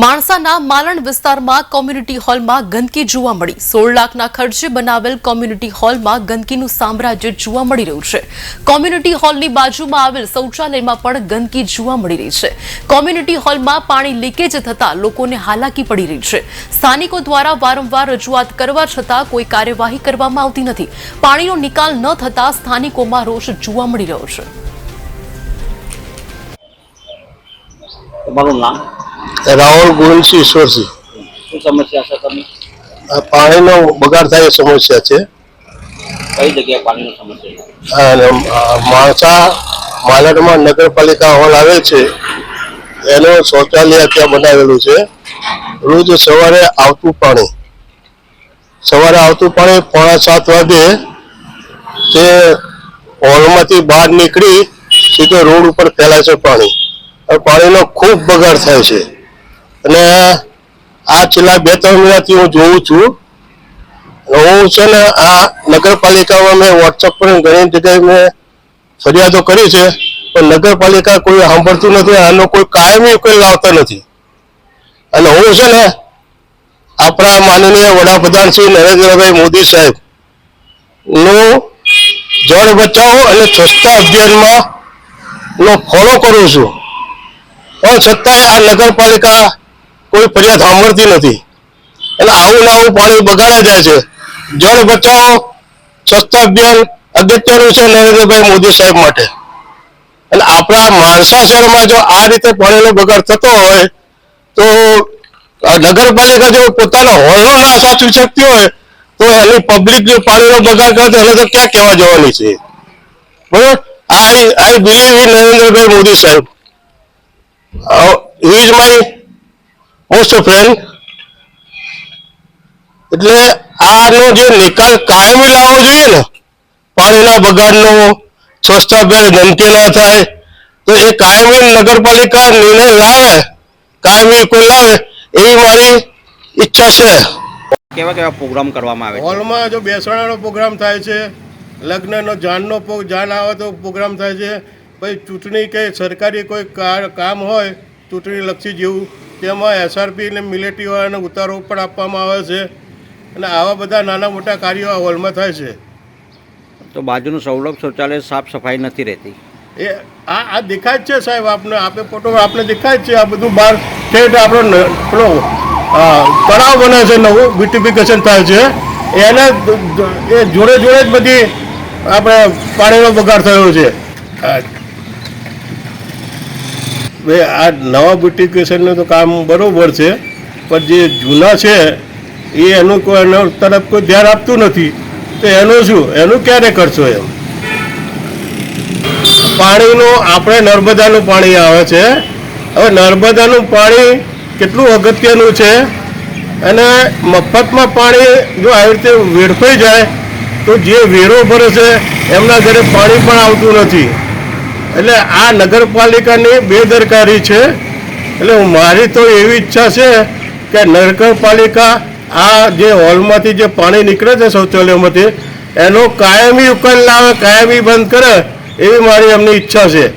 માણસાના માલણ વિસ્તારમાં કોમ્યુનિટી હોલમાં ગંદકી જોવા મળી. સોળ લાખના ખર્ચે બનાવેલ કોમ્યુનિટી હોલમાં ગંદકીનું સામ્રાજ્ય જોવા મળી રહ્યું છે. કોમ્યુનિટી હોલની બાજુમાં આવેલ શૌચાલયમાં પણ ગંદકી જોવા મળી રહી છે. કોમ્યુનિટી હોલમાં પાણી લીકેજ થતા લોકોને હાલાકી પડી રહી છે. સ્થાનિકો દ્વારા વારંવાર રજૂઆત કરવા છતાં કોઈ કાર્યવાહી કરવામાં આવતી નથી. પાણીનો નિકાલ ન થતા સ્થાનિકોમાં રોષ જોવા મળી રહ્યો છે. તમારું નામ? રાહુલ ગોવિંદસિંહ ઈશ્વરસિંહ શું સમસ્યા છે પાણીનો બગાડ થાય એ સમસ્યા છે. કઈ જગ્યાએ પાણીનો સમસ્યા માણસા માલણમાં નગરપાલિકા હોલ આવેલ છે એનું શૌચાલય ત્યાં બનાવેલું છે. રોજ સવારે આવતું પાણી. સવારે આવતું પાણી પોણા સાત વાગે તે હોલમાંથી બહાર નીકળી સીધો રોડ ઉપર ફેલાય છે પાણી. પાણીનો ખૂબ બગાડ થાય છે. અને આ છેલ્લા બે, ત્રણ મહિનાથી હું જોઉં છું. હું છે ને આ નગરપાલિકામાં મેં વોટ્સઅપ પર ઘણી જગ્યાએ મેં ફરિયાદો કરી છે, પણ નગરપાલિકા કોઈ સાંભળતું નથી, આનો કોઈ કાયમી ઉકેલ લાવતા નથી. અને હું છે ને આપણા માનનીય વડાપ્રધાન શ્રી નરેન્દ્રભાઈ મોદી સાહેબનું જળ બચાવો અને સ્વચ્છતા અભિયાનમાં નો ફોલો કરું છું. પણ છતાંય આ નગરપાલિકા કોઈ ફરિયાદ સાંભળતી નથી. એટલે આવું ને આવું પાણી બગાડ્યા જાય છે. જળ બચાવો સ્વચ્છતા અભિયાન અગત્યનું છે નરેન્દ્રભાઈ મોદી સાહેબ માટે. એટલે આપણા માણસા શહેરમાં જો આ રીતે પાણીનો બગાડ થતો હોય, તો નગરપાલિકા જો પોતાના હોલનો ના સાચવી શકતી હોય, તો એની પબ્લિક જે પાણીનો બગાડ કરે એને તો ક્યાં કહેવા જવાની છે? બરોબર? I I believe in Narendrabhai Modi સાહેબ. He is my most friend એટલે આનો જે નિકાલ કાયમી લાવવો જોઈએ ને પાણીના બગાડનો સ્વચ્છતા અભિયાન ગંદકી ના થાય તો એ કાયમી નગરપાલિકા નિર્ણય લાવે કાયમી કોઈ લાવે એવી મારી ઈચ્છા છે. કેવા કેવા પ્રોગ્રામ કરવામાં આવે હોલમાં જો બેસણાનો પ્રોગ્રામ થાય છે લગ્નનો જાનનો જાન આવે તો પ્રોગ્રામ થાય છે. પછી ચૂંટણી કે સરકારી કોઈ કામ હોય ચૂંટણી લક્ષી જેવું તેમાં એસઆરપી અને મિલિટરીવાળાને ઉતારો પણ આપવામાં આવે છે અને આવા બધા નાના મોટા કાર્યો આ હોલમાં થાય છે. તો બાજુનું સૌલભ શૌચાલય સાફ સફાઈ નથી રહેતી. એ આ આ દેખાય છે સાહેબ આપને આપે ફોટો આપને દેખાય છે આ બધું બહાર ઠેઠ આપણો પેલો તળાવ બને છે નવું બ્યુટિફિકેશન થાય છે. એને એ જોડે જોડે જ બધી આપણે પાણીનો બગાડ થયો છે. ભાઈ આ નવા બ્યુટિફિકેશનનું તો કામ બરોબર છે, પણ જે જૂના છે, એ એનું કોઈ એના તરફ કોઈ ધ્યાન આપતું નથી. તો એનું શું? એનું ક્યારે કરશો એમ? પાણીનું આપણે નર્મદાનું પાણી આવે છે. હવે નર્મદાનું પાણી કેટલું અગત્યનું છે? અને મફતમાં પાણી જો આવી રીતે વેડફાઈ જાય, તો જે વેરો ભરે છે, એમના ઘરે પાણી પણ આવતું નથી. એટલે આ નગરપાલિકાની બેદરકારી છે. એટલે મારી તો એવી ઈચ્છા છે કે નગરપાલિકા આ જે હોલમાંથી જે પાણી નીકળે છે શૌચાલયમાંથી, એનો કાયમી ઉકેલ લાવે, કાયમી બંધ કરે, એવી મારી એમની ઈચ્છા છે.